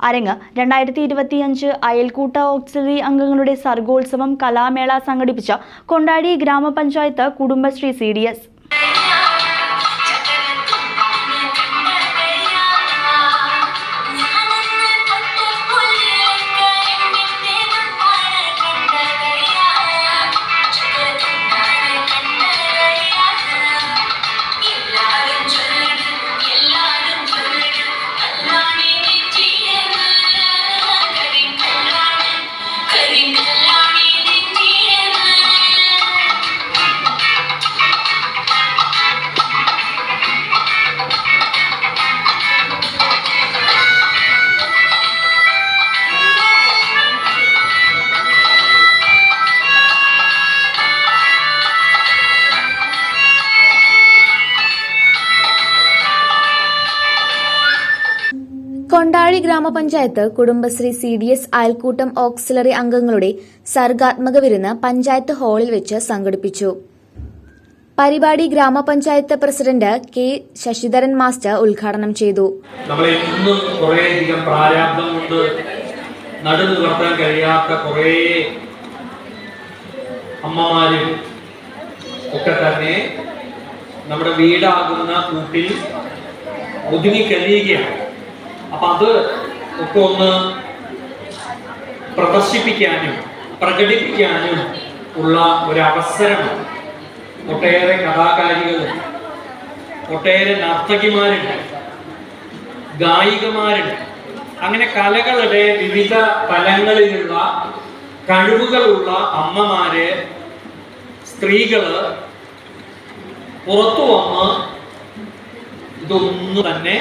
അരങ്ങ്. രണ്ടായിരത്തി ഇരുപത്തിയഞ്ച് അയൽക്കൂട്ട ഓക്സിലറി അംഗങ്ങളുടെ സർഗോത്സവം കലാമേള സംഘടിപ്പിച്ച കൊണ്ടാടി ഗ്രാമപഞ്ചായത്ത് കുടുംബശ്രീ സി കൊണ്ടാഴി ഗ്രാമപഞ്ചായത്ത് കുടുംബശ്രീ സി ഡി എസ് അയൽക്കൂട്ടം ഓക്സിലറി അംഗങ്ങളുടെ സർഗാത്മക വിരുന്ന് പഞ്ചായത്ത് ഹാളിൽ വെച്ച് സംഘടിപ്പിച്ചു. പരിപാടി ഗ്രാമപഞ്ചായത്ത് പ്രസിഡന്റ് കെ ശശിധരൻ മാസ്റ്റർ ഉദ്ഘാടനം ചെയ്തു. നിവർത്താൻ കഴിയാത്ത കുറേ അമ്മമാരും ഒക്കെ തന്നെ നമ്മുടെ വീടാകുന്ന കൂട്ടിൽ ഒതുങ്ങിക്കഴിയുകയാണ് അപ്പൊ അത് ഒക്കെ ഒന്ന് പ്രദർശിപ്പിക്കാനും പ്രകടിപ്പിക്കാനും ഉള്ള ഒരു ഒട്ടേറെ കഥാകാരികളും ഒട്ടേറെ നർത്തകിമാരുണ്ട് ഗായികമാരുണ്ട്. അങ്ങനെ കലകളുടെ വിവിധ തലങ്ങളിലുള്ള കഴിവുകളുള്ള അമ്മമാരെ സ്ത്രീകൾ പുറത്തു വന്ന് ഇതൊന്നും തന്നെ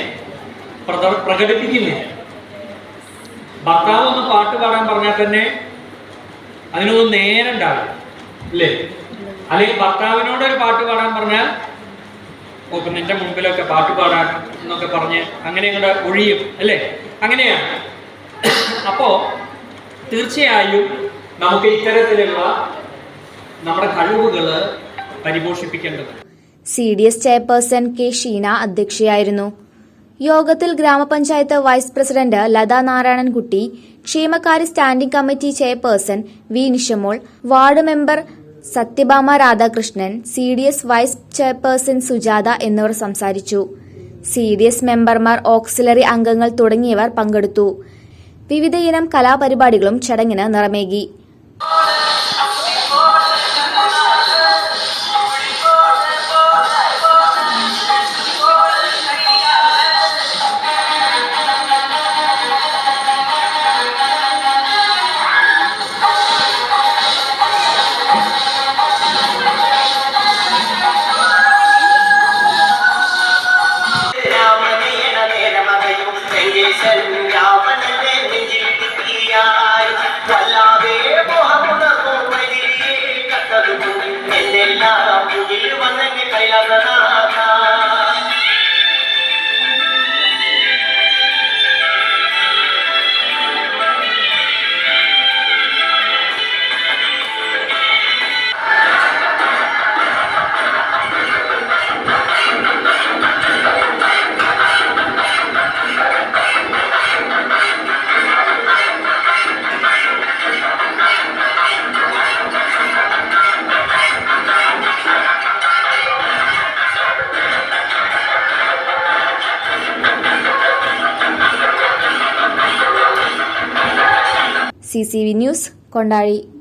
പ്രകടിപ്പിക്കുന്നില്ല ഭർത്താവ് ഒന്ന് പാട്ട് പാടാൻ പറഞ്ഞാൽ തന്നെ അതിനൊന്നും നേരം ഉണ്ടാവില്ല അല്ലേ അല്ലെങ്കിൽ ഭർത്താവിനോട് ഒരു പാട്ട് പാടാൻ പറഞ്ഞാൽ ഓ പിന്നെ എന്റെ മുമ്പിലൊക്കെ പാട്ട് പാടാൻ എന്നൊക്കെ പറഞ്ഞ് അങ്ങനെ കൂടെ ഒഴിയും അല്ലേ? അങ്ങനെയാണ്. അപ്പോ തീർച്ചയായും നമുക്ക് ഇത്തരത്തിലുള്ള നമ്മുടെ കഴിവുകൾ പരിപോഷിപ്പിക്കേണ്ടത് C D S chairperson K Sheena അധ്യക്ഷയായിരുന്നു. യോഗത്തിൽ ഗ്രാമപഞ്ചായത്ത് വൈസ് പ്രസിഡന്റ് ലതാ നാരായണൻകുട്ടി ക്ഷേമകാര്യ standing committee chairperson V Nishamol ward member Sathyabhama Radhakrishnan C D S vice chairperson Sujatha എന്നിവർ സംസാരിച്ചു. സി ഡി എസ് മെമ്പർമാർ ഓക്സിലറി അംഗങ്ങൾ തുടങ്ങിയവർ പങ്കെടുത്തു. വിവിധയിനം കലാപരിപാടികളും ചടങ്ങിന് നിറമേകി. हम वीर बनेंगे कैलासनाथ സി ന്യൂസ് കൊണ്ടാഴി